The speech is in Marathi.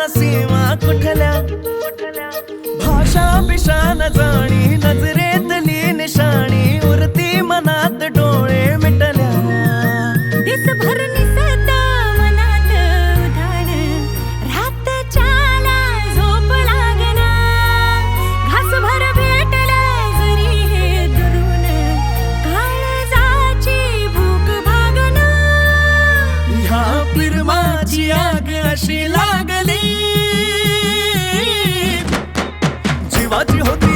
न सीमा कुठल्या भाषा पिशा न जाणी नजरेतली निशाणी उरती मनात डोळे मिटल्या दिसभर निसता मनात उधाण चाला झोप लागना घासभर भेटला जरी हे दुरून काळजाची भूक भागना या पिरमाची आग अशी लागली 把具盒